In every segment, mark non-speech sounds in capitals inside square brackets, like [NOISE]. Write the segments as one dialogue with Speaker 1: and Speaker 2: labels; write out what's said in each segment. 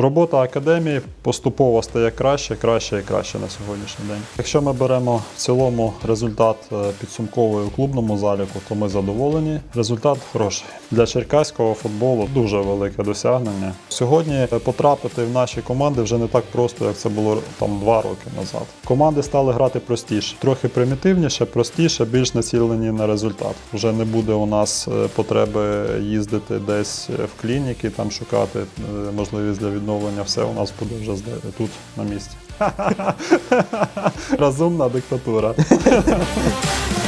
Speaker 1: Робота академії поступово стає краще, краще і краще на сьогоднішній день. Якщо ми беремо в цілому результат е, підсумковий у клубному заліку, то ми задоволені. Результат хороший. Для черкаського футболу дуже велике досягнення. Сьогодні е, потрапити в наші команди вже не так просто, як це було там два роки назад. Команди стали грати простіше, трохи примітивніше, простіше, більш націлені на результат. Вже не буде у нас е, потреби їздити десь в клініки, там шукати можливість для відновлення. Все у нас буде вже тут на місці. [LAUGHS] Розумна диктатура. [LAUGHS]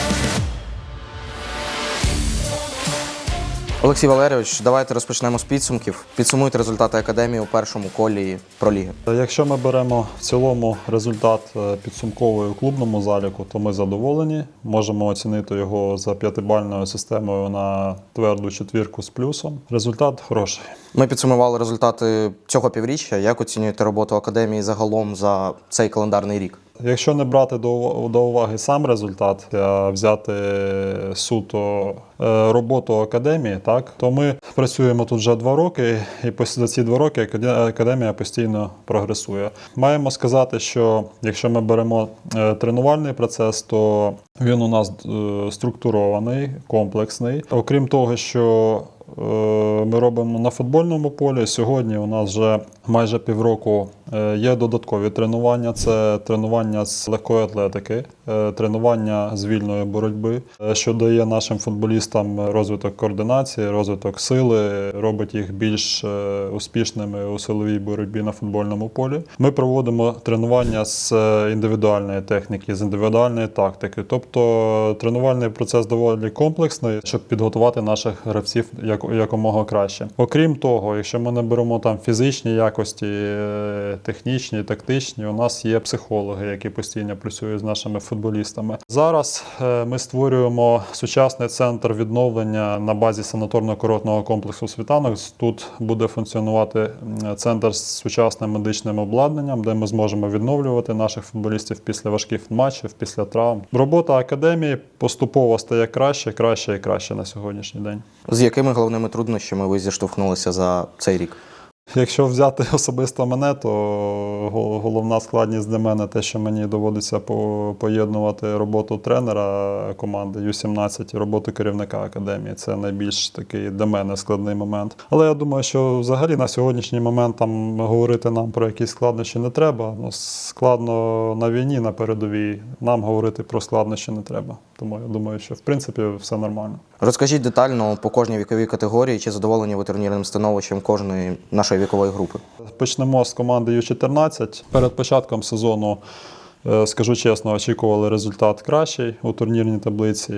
Speaker 2: Олексій Валерійович, давайте розпочнемо з підсумків. Підсумуйте результати академії у першому колі проліги.
Speaker 1: Якщо ми беремо в цілому результат е, підсумковий у клубному заліку, то ми задоволені. Можемо оцінити його за п'ятибальною системою на тверду четвірку з плюсом. Результат хороший.
Speaker 2: Ми підсумували результати цього півріччя. Як оцінюєте роботу академії загалом за цей календарний рік?
Speaker 1: Якщо не брати до, уваги сам результат, а взяти суто е, роботу академії, так то ми працюємо тут вже два роки, і за ці два роки акаде- академія постійно прогресує. Маємо сказати, що якщо ми беремо е, тренувальний процес, то він у нас е, структурований, комплексний. Окрім того, що е, ми робимо на футбольному полі. Сьогодні у нас вже майже півроку е, є додаткові тренування. Це тренування з легкої атлетики, е, тренування з вільної боротьби, е, що дає нашим футболістам розвиток координації, розвиток сили, робить їх більш е, успішними у силовій боротьбі на футбольному полі. Ми проводимо тренування з е, індивідуальної техніки, з індивідуальної тактики. Тобто тренувальний процес доволі комплексний, щоб підготувати наших гравців як, якомога краще. Окрім того, якщо ми не беремо там фізичні якості, е, технічні, тактичні, у нас є психологи, які постійно працюють з нашими футболістами. Зараз е, ми створюємо сучасний центр відновлення на базі санаторно-курортного комплексу світанок. Тут буде функціонувати центр з сучасним медичним обладнанням, де ми зможемо відновлювати наших футболістів після важких матчів, після травм. Робота академії поступово стає краще, краще і краще на сьогоднішній день.
Speaker 2: З якими головними труднощами ви зіштовхнулися за цей рік?
Speaker 1: Якщо взяти [LAUGHS] особисто мене, то головна складність для мене те, що мені доводиться поєднувати роботу тренера команди Ю-17 і роботу керівника академії. Це найбільш такий для мене складний момент. Але я думаю, що взагалі на сьогоднішній момент там говорити нам про якісь складнощі не треба. Ну, складно на війні, на передовій. Нам говорити про складнощі не треба. Тому я думаю, що в принципі все нормально.
Speaker 2: Розкажіть детально по кожній віковій категорії, чи задоволені ви турнірним становищем кожної нашої вікової групи.
Speaker 1: Почнемо з команди Ю-14. Перед початком сезону, скажу чесно, очікували результат кращий у турнірній таблиці.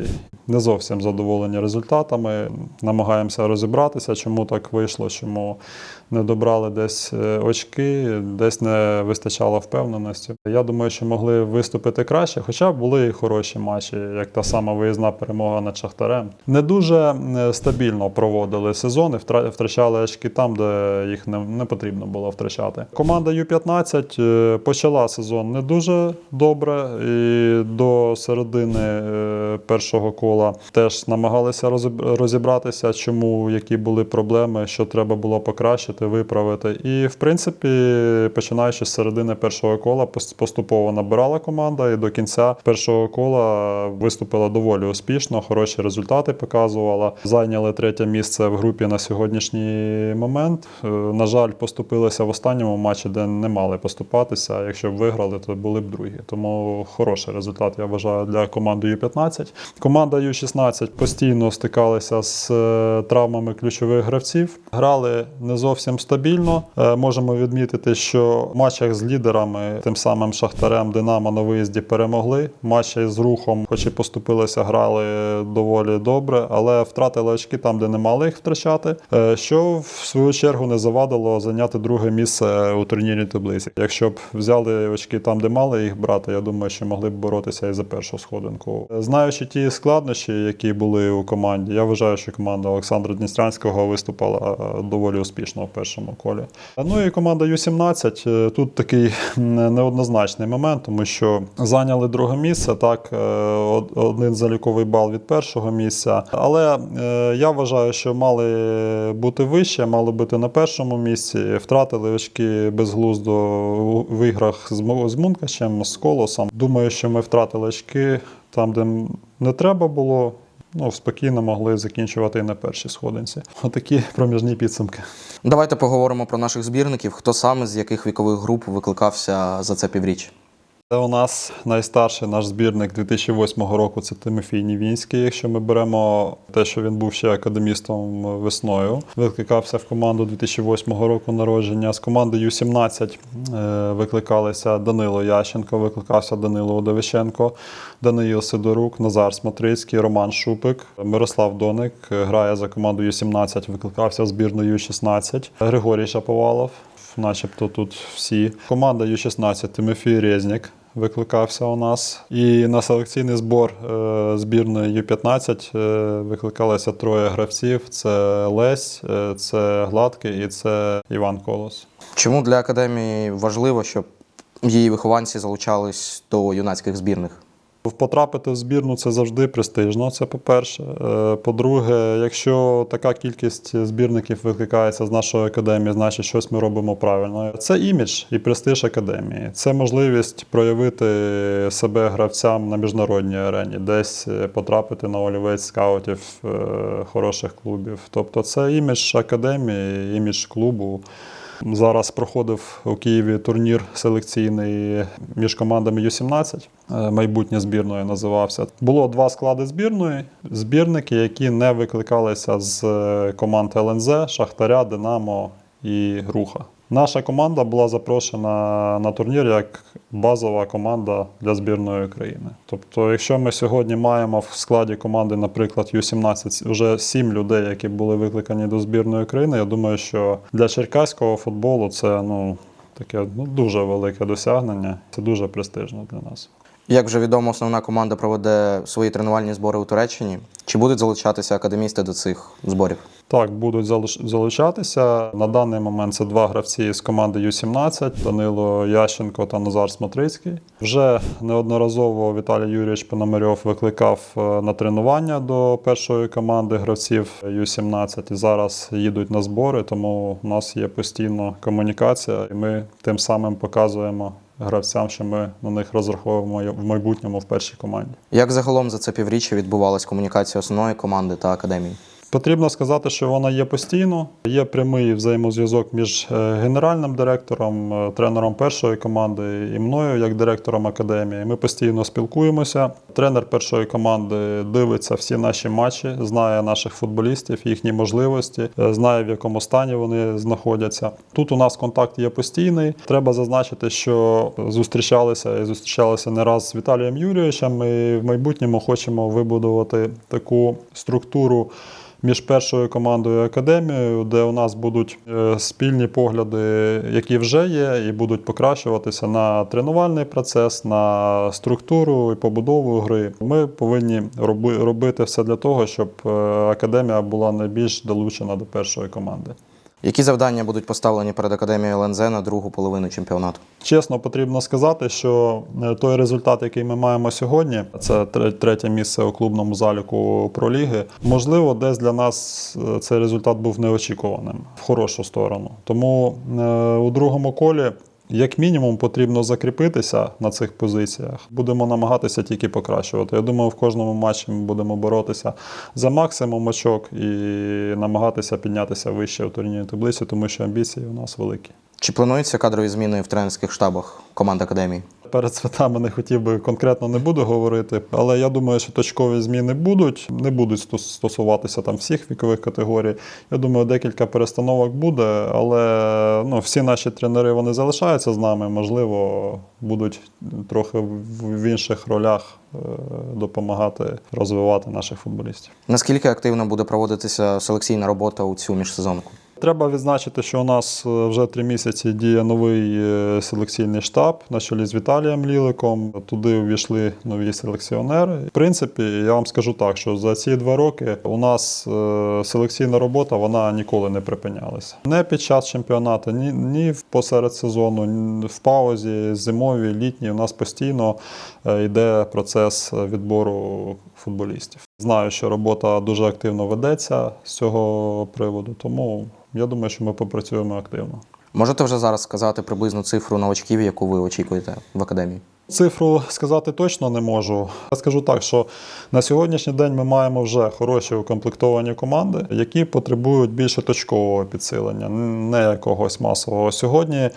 Speaker 1: Не зовсім задоволені результатами. Намагаємося розібратися, чому так вийшло, чому не добрали десь е, очки, десь не вистачало впевненості. Я думаю, що могли виступити краще, хоча були і хороші матчі, як та сама виїзна перемога над Шахтарем. Не дуже е, стабільно проводили сезони, втра- втрачали очки там, де їх не, потрібно було втрачати. Команда Ю-15 е, почала сезон не дуже добре, і до середини е, першого кола теж намагалися розіб- розібратися, чому які були проблеми, що треба було покращити, виправити. І в принципі, починаючи з середини першого кола, поступово набирала команда, і до кінця першого кола виступила доволі успішно, хороші результати показувала. Зайняли третє місце в групі на сьогоднішній момент. Е, На жаль, поступилися в останньому матчі, де не мали поступатися. Якщо б виграли, то були б другі. Тому хороший результат, я вважаю, для команди Ю-15. Команда Ю-16 постійно стикалися з е, травмами ключових гравців. Грали не зовсім стабільно. Е, Можемо відмітити, що в матчах з лідерами, тим самим Шахтарем, Динамо на виїзді перемогли. Матчі з рухом, хоч і поступилися, грали доволі добре, але втратили очки там, де не мали їх втрачати. е, Що в свою чергу не завадило зайняти друге місце у турнірній таблиці. Якщо б взяли очки там, де мали їх міг брати, я думаю, що могли б боротися і за першу сходинку. Знаючи ті складнощі, які були у команді, я вважаю, що команда Олександра Дністрянського виступала е, доволі успішно в першому колі. Ну і команда Ю-17 е, тут такий неоднозначний момент, тому що зайняли друге місце, так, е, один заліковий бал від першого місця. Але я вважаю, що мали бути вище, мали бути на першому місці. Втратили очки безглуздо в іграх з Мо- з Колосом. Думаю, що ми втратили очки там, де не треба було. Ну, спокійно могли закінчувати і на першій сходинці. Отакі проміжні підсумки.
Speaker 2: Давайте поговоримо про наших збірників. Хто саме з яких вікових груп викликався за це півріч?
Speaker 1: Це у нас найстарший наш збірник 2008 року. Це Тимофій Нівінський. Якщо ми беремо те, що він був ще академістом весною, викликався в команду 2008 року народження. З команди Ю-17 е, викликалися Данило Ященко, викликався Данило Одовиченко, Даниїл Сидорук, Назар Смотрицький, Роман Шупик, Мирослав Доник е, грає за команду Ю-17, викликався в збірну Ю-16, Григорій Шаповалов начебто тут всі. Команда Ю-16 Тимофій Резнік викликався у нас. І на селекційний збор е, збірної Ю-15 е, викликалися троє гравців: це Лесь, е, це Гладкий і це Іван Колос.
Speaker 2: Чому для академії важливо, щоб її вихованці залучались до юнацьких збірних?
Speaker 1: Потрапити в збірну це завжди престижно. Це по-перше. Е, По-друге, якщо така кількість збірників викликається з нашої академії, значить щось ми робимо правильно. Це імідж і престиж академії. Це можливість проявити себе гравцям на міжнародній арені, десь е, потрапити на олівець скаутів е, хороших клубів. Тобто, це імідж академії, імідж клубу. Зараз проходив у Києві турнір селекційний між командами Ю-17, е, майбутнє збірною називався. Було два склади збірної: збірники, які не викликалися з е, команд ЛНЗ, Шахтаря, Динамо і Руха. Наша команда була запрошена на турнір як базова команда для збірної України. Тобто, якщо ми сьогодні маємо в складі команди, наприклад, Ю-17 вже сім людей, які були викликані до збірної України, я думаю, що для черкаського футболу це ну, таке ну, дуже велике досягнення. Це дуже престижно для нас.
Speaker 2: Як вже відомо, основна команда проведе свої тренувальні збори у Туреччині. Чи будуть залучатися академісти до цих зборів?
Speaker 1: Так, будуть залучатися. На даний момент це два гравці з команди Ю-17 Данило Ященко та Назар Смотрицький. Вже неодноразово Віталій Юрійович Пономарьов викликав е, на тренування до першої команди гравців Ю-17 і зараз їдуть на збори, тому у нас є постійно комунікація, і ми тим самим показуємо гравцям, що ми на них розраховуємо в майбутньому в першій команді.
Speaker 2: Як загалом за це півріччя відбувалась комунікація основної команди та академії?
Speaker 1: Потрібно сказати, що вона є постійно. Є прямий взаємозв'язок між е, генеральним директором, е, тренером першої команди і мною, як директором академії. Ми постійно спілкуємося. Тренер першої команди дивиться всі наші матчі, знає наших футболістів, їхні можливості, е, знає в якому стані вони знаходяться. Тут у нас контакт є постійний. Треба зазначити, що зустрічалися і зустрічалися не раз з Віталієм Юрійовичем. Ми в майбутньому хочемо вибудувати таку структуру між першою командою і академією, де у нас будуть е, спільні погляди, які вже є, і будуть покращуватися на тренувальний процес, на структуру і побудову гри. Ми повинні роби- робити все для того, щоб е, академія була найбільш долучена до першої команди.
Speaker 2: Які завдання будуть поставлені перед академією ЛНЗ на другу половину чемпіонату?
Speaker 1: Чесно, потрібно сказати, що е, той результат, який ми маємо сьогодні, це тре- третє місце у клубному заліку проліги. Можливо, десь для нас е, цей результат був неочікуваним в хорошу сторону. Тому е, у другому колі. Як мінімум потрібно закріпитися на цих позиціях. Будемо намагатися тільки покращувати. Я думаю, в кожному матчі ми будемо боротися за максимум очок і намагатися піднятися вище у турнірній таблиці, тому що амбіції у нас великі.
Speaker 2: Чи плануються кадрові зміни в тренерських штабах команд академії?
Speaker 1: Перед святами не хотів би конкретно не буду говорити, але я думаю, що точкові зміни будуть, не будуть стосуватися там всіх вікових категорій. Я думаю, декілька перестановок буде, але ну, всі наші тренери вони залишаються з нами. Можливо, будуть трохи в інших ролях е, допомагати розвивати наших футболістів.
Speaker 2: Наскільки активно буде проводитися селекційна робота у цю міжсезонку?
Speaker 1: Треба відзначити, що у нас е, вже три місяці діє новий е, селекційний штаб на чолі з Віталієм Ліликом. Туди увійшли нові селекціонери. В принципі, я вам скажу так, що за ці два роки у нас е, селекційна робота вона ніколи не припинялася. Не під час чемпіонату, ні, ні посеред сезону, ні в паузі, зимовій, літній. У нас постійно йде процес відбору футболістів. Знаю, що робота дуже активно ведеться з цього приводу, тому я думаю, що ми попрацюємо активно.
Speaker 2: Можете вже зараз сказати приблизну цифру новачків, яку ви очікуєте в академії?
Speaker 1: Цифру сказати точно не можу. Я скажу так, що на сьогоднішній день ми маємо вже хороші укомплектовані команди, які потребують більше точкового підсилення, не якогось масового. Сьогодні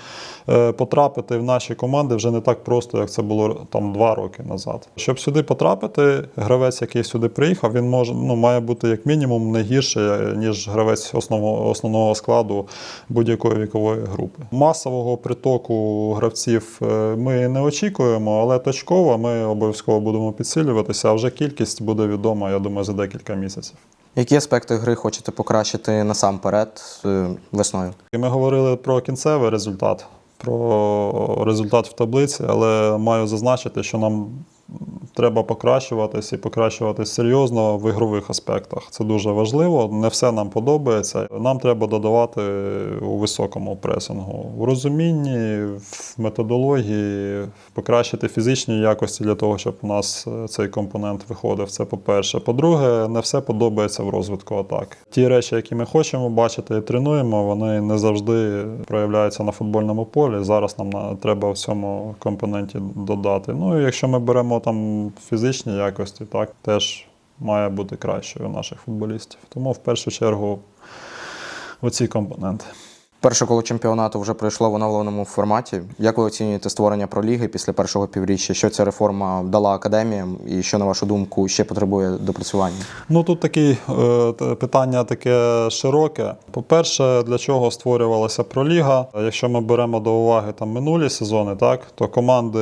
Speaker 1: е, потрапити в наші команди вже не так просто, як це було там два роки назад. Щоб сюди потрапити, гравець, який сюди приїхав, він може ну має бути як мінімум не гірше, ніж гравець основного, основного складу будь-якої вікової групи. Масового притоку гравців е, ми не очікуємо, але точково ми обов'язково будемо підсилюватися. А вже кількість буде відома, я думаю, за декілька місяців.
Speaker 2: Які аспекти гри хочете покращити насамперед е, весною?
Speaker 1: Ми говорили про кінцевий результат, про результат в таблиці, але маю зазначити, що нам треба покращуватись і покращуватись серйозно в ігрових аспектах. Це дуже важливо. Не все нам подобається. Нам треба додавати у високому пресингу, в розумінні, в методології, покращити фізичні якості для того, щоб у нас е, цей компонент виходив. Це по-перше. По-друге, не все подобається в розвитку атаки. Ті речі, які ми хочемо бачити і тренуємо, вони не завжди проявляються на футбольному полі. Зараз нам на- треба в цьому компоненті додати. Ну якщо ми беремо там фізичні якості, так теж має бути кращою у наших футболістів. Тому в першу чергу оці компоненти.
Speaker 2: Перше коло чемпіонату вже пройшло в оновленому форматі. Як ви оцінюєте створення проліги після першого півріччя? Що ця реформа дала академіям, і що, на вашу думку, ще потребує допрацювання?
Speaker 1: Ну тут такі е, питання таке широке. По-перше, для чого створювалася проліга? Якщо ми беремо до уваги там минулі сезони, так то команди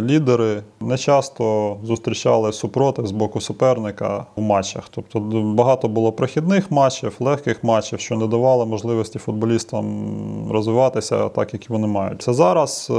Speaker 1: лідери не часто зустрічали супротив з боку суперника у матчах. Тобто багато було прохідних матчів, легких матчів, що не давало можливості футболістам розвиватися так, як вони мають. Це зараз, е,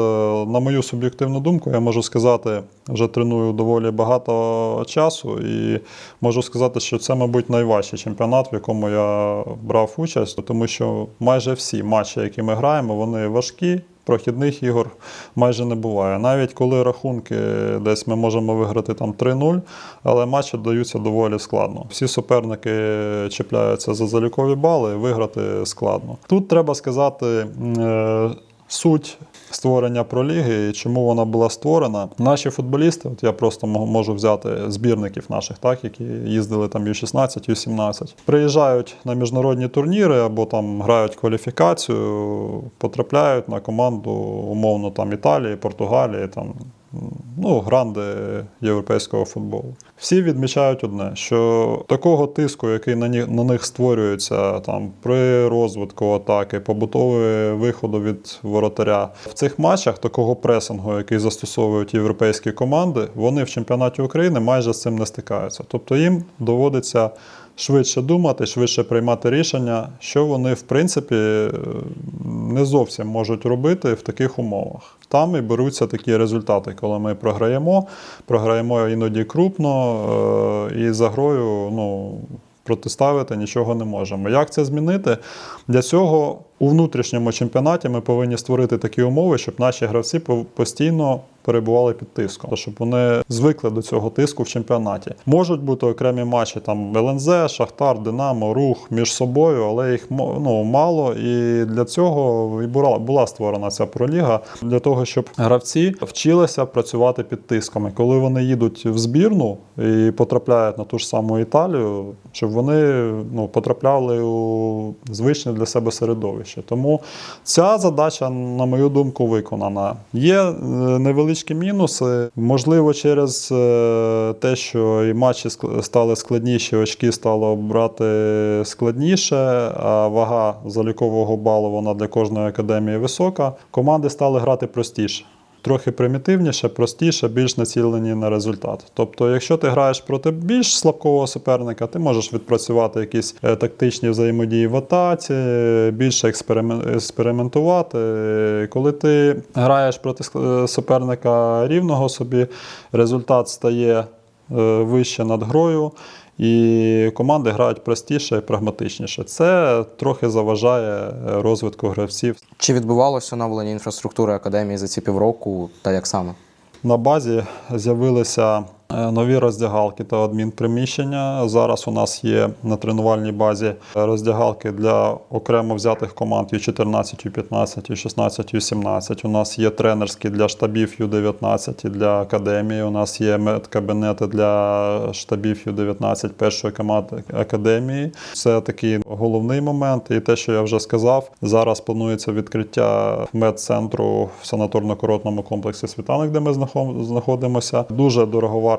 Speaker 1: на мою суб'єктивну думку, я можу сказати, вже треную доволі багато часу, і можу сказати, що це, мабуть, найважчий чемпіонат, в якому я брав участь, тому що майже всі матчі, які ми граємо, вони важкі. Прохідних ігор майже не буває. Навіть коли рахунки десь ми можемо виграти там 3-0, але матчі даються доволі складно. Всі суперники чіпляються за залікові бали, виграти складно. Тут треба сказати е, суть створення проліги і чому вона була створена. Наші футболісти, от я просто мо- можу взяти збірників наших, так, які їздили там Ю-16, Ю-17, приїжджають на міжнародні турніри або там грають кваліфікацію, потрапляють на команду умовно там Італії, Португалії, там ну, гранди європейського футболу. Всі відмічають одне, що такого тиску, який на, на них створюється там, при розвитку атаки, побутові виходу від воротаря, в цих матчах такого пресингу, який застосовують європейські команди, вони в чемпіонаті України майже з цим не стикаються. Тобто їм доводиться швидше думати, швидше приймати рішення, що вони в принципі е, не зовсім можуть робити в таких умовах. Там і беруться такі результати, коли ми програємо, програємо іноді крупно е, і за грою ну, протиставити нічого не можемо. Як це змінити? Для цього у внутрішньому чемпіонаті ми повинні створити такі умови, щоб наші гравці постійно перебували під тиском, щоб вони звикли до цього тиску в чемпіонаті. Можуть бути окремі матчі там ЛНЗ, Шахтар, Динамо, Рух між собою, але їх ну, мало. І для цього і була, була створена ця проліга для того, щоб гравці вчилися працювати під тиском. І коли вони їдуть в збірну і потрапляють на ту ж саму Італію, щоб вони ну, потрапляли у звичне для себе середовище. Тому ця задача, на мою думку, виконана. Є е, невеличкі мінуси. Можливо, через е, те, що і матчі стали складніші, очки стало брати складніше, а вага залікового балу вона для кожної академії висока. Команди стали грати простіше. Трохи примітивніше, простіше, більш націлені на результат. Тобто, якщо ти граєш проти більш слабкого суперника, ти можеш відпрацювати якісь е, тактичні взаємодії в атаці, більше експериментувати. Коли ти граєш проти е, суперника рівного собі, результат стає е, вище над грою. І команди грають простіше і прагматичніше. Це трохи заважає е, розвитку гравців.
Speaker 2: Чи відбувалося оновлення інфраструктури академії за ці півроку та як саме?
Speaker 1: На базі з'явилися нові роздягалки та адмінприміщення. Зараз у нас є на тренувальній базі роздягалки для окремо взятих команд U14, U15, U16, U17. У нас є тренерські для штабів U19 і для академії. У нас є медкабінети для штабів U19 першої команди академії. Це такий головний момент. І те, що я вже сказав, зараз планується відкриття медцентру в санаторно-курортному комплексі Світанок, де ми знаходимося. Дуже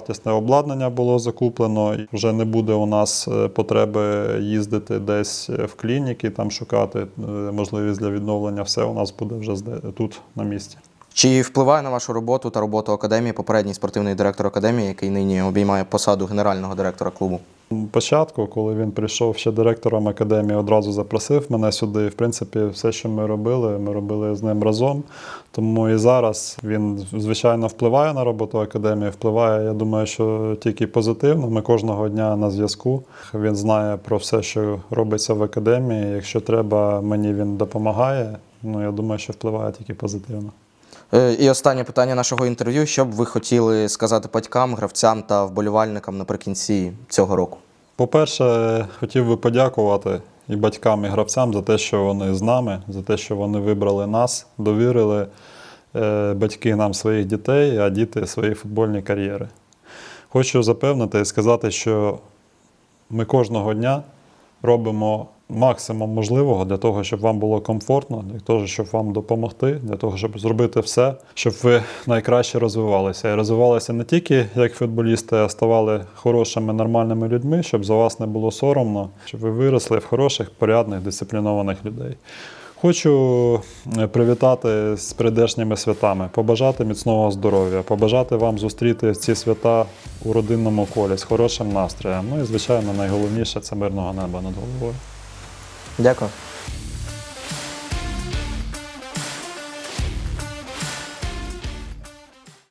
Speaker 1: дороговартісне обладнання було закуплено. Вже не буде у нас е, потреби їздити десь в клініки, там шукати е, можливість для відновлення. Все у нас буде вже тут на місці.
Speaker 2: Чи впливає на вашу роботу та роботу академії попередній спортивний директор академії, який нині обіймає посаду генерального директора клубу?
Speaker 1: Початку, коли він прийшов ще директором академії, одразу запросив мене сюди. В принципі, все, що ми робили, ми робили з ним разом. Тому і зараз він, звичайно, впливає на роботу академії. Впливає, я думаю, що тільки позитивно. Ми кожного дня на зв'язку. Він знає про все, що робиться в академії. Якщо треба, мені він допомагає. Ну, я думаю, що впливає тільки позитивно.
Speaker 2: Е, І останнє питання нашого інтерв'ю: що б ви хотіли сказати батькам, гравцям та вболівальникам наприкінці цього року?
Speaker 1: По-перше, хотів би подякувати і батькам, і гравцям за те, що вони з нами, за те, що вони вибрали нас, довірили е, батьки нам своїх дітей, а діти свої футбольні кар'єри. Хочу запевнити і сказати, що ми кожного дня робимо максимум можливого для того, щоб вам було комфортно, для того, щоб вам допомогти, для того, щоб зробити все, щоб ви найкраще розвивалися. І розвивалися не тільки як футболісти, а ставали хорошими, нормальними людьми, щоб за вас не було соромно, щоб ви виросли в хороших, порядних, дисциплінованих людей. Хочу е, привітати з прийдешніми святами, побажати міцного здоров'я, побажати вам зустріти ці свята у родинному колі з хорошим настроєм. Ну і, звичайно, найголовніше це мирного неба над головою.
Speaker 2: Дякую.